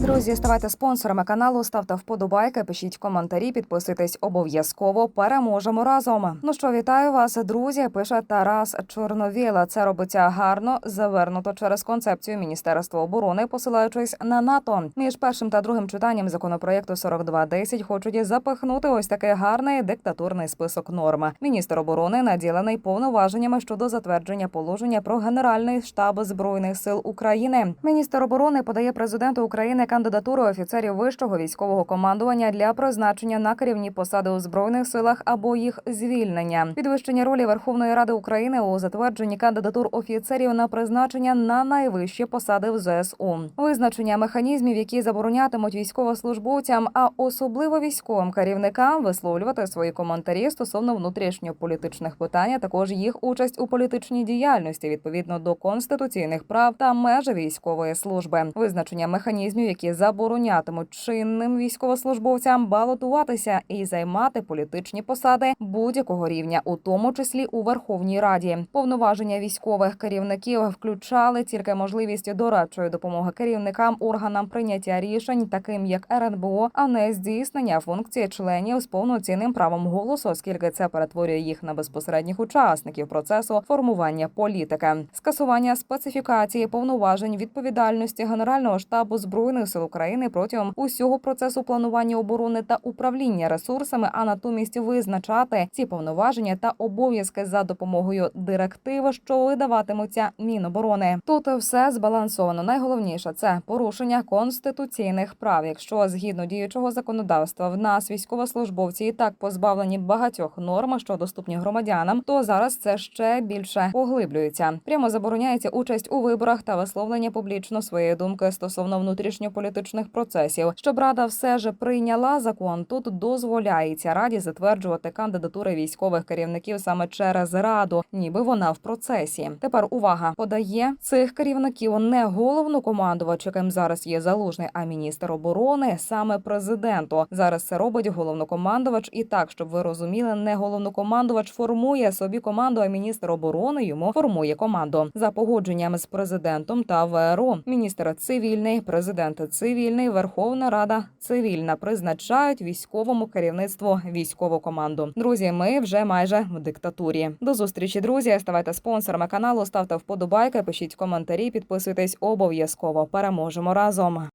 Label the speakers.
Speaker 1: Друзі, ставайте спонсорами каналу, ставте вподобайки, пишіть коментарі, підписуйтесь обов'язково. Переможемо разом. Ну що, вітаю вас, друзі. Пише Тарас Чорновіла. Це робиться гарно, завернуто через концепцію Міністерства оборони, посилаючись на НАТО. Між першим та другим читанням законопроекту 4210 хочуть запихнути ось такий гарний диктатурний список норм. Міністр оборони наділений повноваженнями щодо затвердження положення про генеральний штаб збройних сил України. Міністр оборони подає президенту України кандидатуру офіцерів вищого військового командування для призначення на керівні посади у збройних силах або їх звільнення. Підвищення ролі Верховної Ради України у затвердженні кандидатур офіцерів на призначення на найвищі посади в ЗСУ. Визначення механізмів, які заборонятимуть військовослужбовцям, а особливо військовим керівникам висловлювати свої коментарі стосовно внутрішньополітичних питань, а також їх участь у політичній діяльності відповідно до конституційних прав та меж військової служби. Визначення механізмів, які заборонятимуть чинним військовослужбовцям балотуватися і займати політичні посади будь-якого рівня, у тому числі у Верховній Раді. Повноваження військових керівників включали тільки можливість дорадчої допомоги керівникам органам прийняття рішень, таким як РНБО, а не здійснення функції членів з повноцінним правом голосу, оскільки це перетворює їх на безпосередніх учасників процесу формування політики, скасування специфікації повноважень відповідальності Генерального штабу збройних сил України протягом усього процесу планування оборони та управління ресурсами, а натомість визначати ці повноваження та обов'язки за допомогою директив, що видаватимуться Міноборони. Тут все збалансовано. Найголовніше це порушення конституційних прав. Якщо згідно діючого законодавства в нас військовослужбовці і так позбавлені багатьох норм, що доступні громадянам, то зараз це ще більше поглиблюється. Прямо забороняється участь у виборах та висловлення публічно своєї думки стосовно внутрішньополітичних процесів. Щоб рада все ж прийняла закон, тут дозволяється раді затверджувати кандидатури військових керівників саме через раду, ніби вона в процесі. Тепер увага подає цих керівників не головнокомандувач, яким зараз є залужний, а міністр оборони саме президенту. Зараз це робить головнокомандувач. І так, щоб ви розуміли, не головнокомандувач формує собі команду, а міністр оборони йому формує команду за погодженням з президентом та ВРО. Міністр цивільний, президент цивільний, Верховна Рада цивільна призначають військовому керівництву військову команду. Друзі, ми вже майже в диктатурі. До зустрічі, друзі. Ставайте спонсорами каналу, ставте вподобайки, пишіть коментарі, підписуйтесь обов'язково. Переможемо разом.